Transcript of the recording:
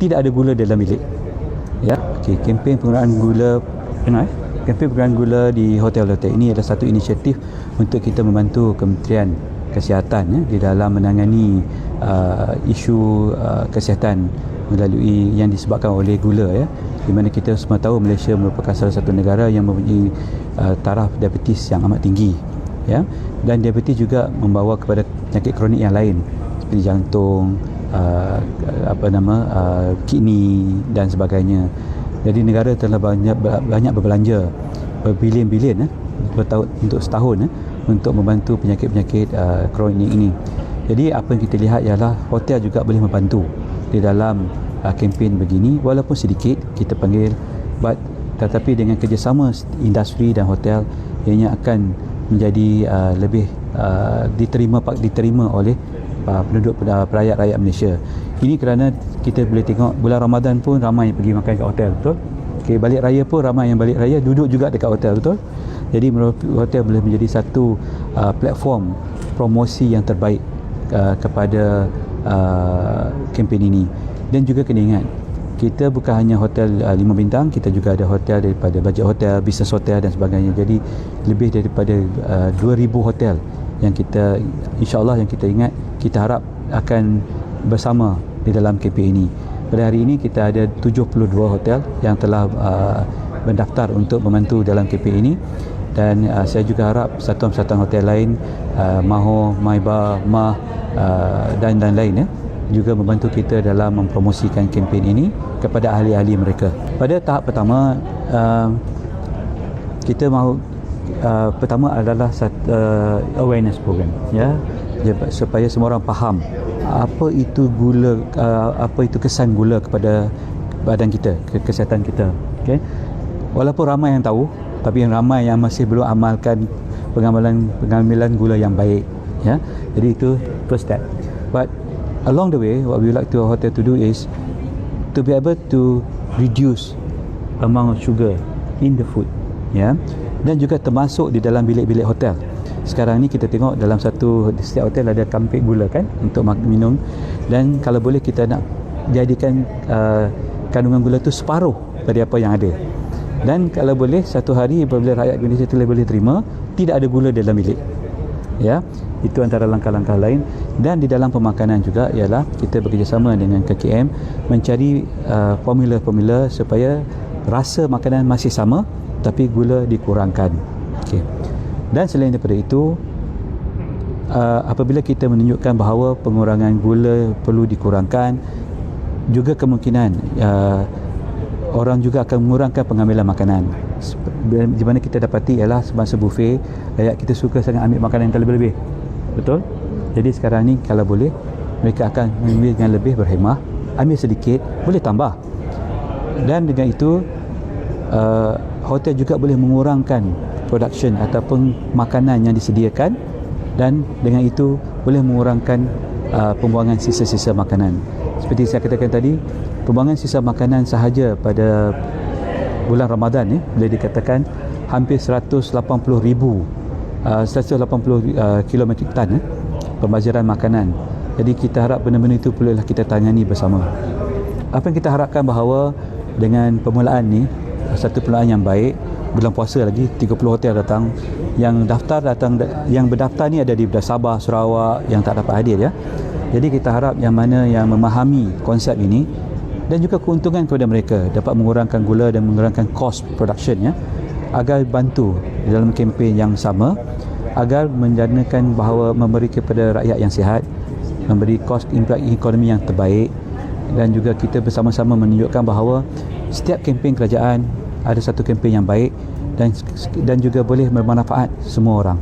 tidak ada gula dalam bilik. Ya okey kempen penggunaan gula kenal eh? kempen penggunaan gula di hotel-hotel ini adalah satu inisiatif untuk kita membantu Kementerian Kesihatan ya, di dalam menangani uh, isu uh, kesihatan melalui yang disebabkan oleh gula ya. Di mana kita semua tahu Malaysia merupakan salah satu negara yang mempunyai uh, taraf diabetes yang amat tinggi ya. Dan diabetes juga membawa kepada penyakit kronik yang lain seperti jantung uh, apa nama uh, kidney dan sebagainya jadi negara telah banyak banyak berbelanja berbilion-bilion eh, bertahun untuk setahun eh, untuk membantu penyakit-penyakit uh, kronik ini. Jadi apa yang kita lihat ialah hotel juga boleh membantu di dalam uh, kempen begini walaupun sedikit kita panggil but tetapi dengan kerjasama industri dan hotel ianya akan menjadi uh, lebih uh, diterima diterima oleh uh, penduduk uh, rakyat-rakyat Malaysia. Ini kerana kita boleh tengok bulan Ramadan pun ramai yang pergi makan kat hotel, betul? Okay, balik raya pun ramai yang balik raya duduk juga dekat hotel, betul? Jadi hotel boleh menjadi satu uh, platform promosi yang terbaik uh, kepada uh, kempen ini. Dan juga kena ingat, kita bukan hanya hotel uh, lima bintang, kita juga ada hotel daripada budget hotel, business hotel dan sebagainya. Jadi lebih daripada uh, 2000 hotel yang kita insya-Allah yang kita ingat, kita harap akan bersama di dalam kempen ini. Pada hari ini kita ada 72 hotel yang telah uh, mendaftar untuk membantu dalam kempen ini dan uh, saya juga harap satuan-satuan hotel lain uh, Maho, Maiba, Mah uh, dan dan lain ya juga membantu kita dalam mempromosikan kempen ini kepada ahli-ahli mereka. Pada tahap pertama uh, kita mahu uh, pertama adalah uh, awareness program ya. Supaya semua orang faham apa itu gula uh, apa itu kesan gula kepada badan kita kesihatan kita okey. Walaupun ramai yang tahu tapi yang ramai yang masih belum amalkan pengamalan pengambilan gula yang baik ya. Jadi itu first step. But along the way what we like to hotel to do is to be able to reduce amount of sugar in the food ya dan juga termasuk di dalam bilik-bilik hotel. Sekarang ni kita tengok dalam satu setiap hotel ada kampik gula kan untuk minum. Dan kalau boleh kita nak jadikan uh, kandungan gula tu separuh dari apa yang ada. Dan kalau boleh satu hari apabila rakyat Indonesia telah boleh terima tidak ada gula dalam bilik. Ya itu antara langkah-langkah lain. Dan di dalam pemakanan juga ialah kita bekerjasama dengan KKM mencari uh, formula-formula supaya rasa makanan masih sama tapi gula dikurangkan. Okey. Dan selain daripada itu uh, apabila kita menunjukkan bahawa pengurangan gula perlu dikurangkan juga kemungkinan uh, orang juga akan mengurangkan pengambilan makanan. Di mana kita dapati ialah semasa buffet rakyat kita suka sangat ambil makanan yang terlebih-lebih. Betul? Jadi sekarang ni kalau boleh mereka akan mengambil dengan lebih berhemah ambil sedikit boleh tambah. Dan dengan itu uh, hotel juga boleh mengurangkan production ataupun makanan yang disediakan dan dengan itu boleh mengurangkan uh, pembuangan sisa-sisa makanan. Seperti saya katakan tadi pembuangan sisa makanan sahaja pada bulan Ramadan ni boleh dikatakan hampir 180 ribu uh, 180 uh, kilometrik tan eh, pembaziran makanan. Jadi kita harap benda-benda itu perlulah kita tangani bersama. Apa yang kita harapkan bahawa dengan permulaan ni satu permulaan yang baik. Bulan puasa lagi 30 hotel datang. Yang daftar datang yang berdaftar ni ada di Sabah, Sarawak yang tak dapat hadir ya. Jadi kita harap yang mana yang memahami konsep ini dan juga keuntungan kepada mereka. Dapat mengurangkan gula dan mengurangkan cost production ya. Agar bantu dalam kempen yang sama. Agar menjanakan bahawa memberi kepada rakyat yang sihat. Memberi cost impact ekonomi yang terbaik. Dan juga kita bersama-sama menunjukkan bahawa setiap kempen kerajaan ada satu kempen yang baik dan dan juga boleh bermanfaat semua orang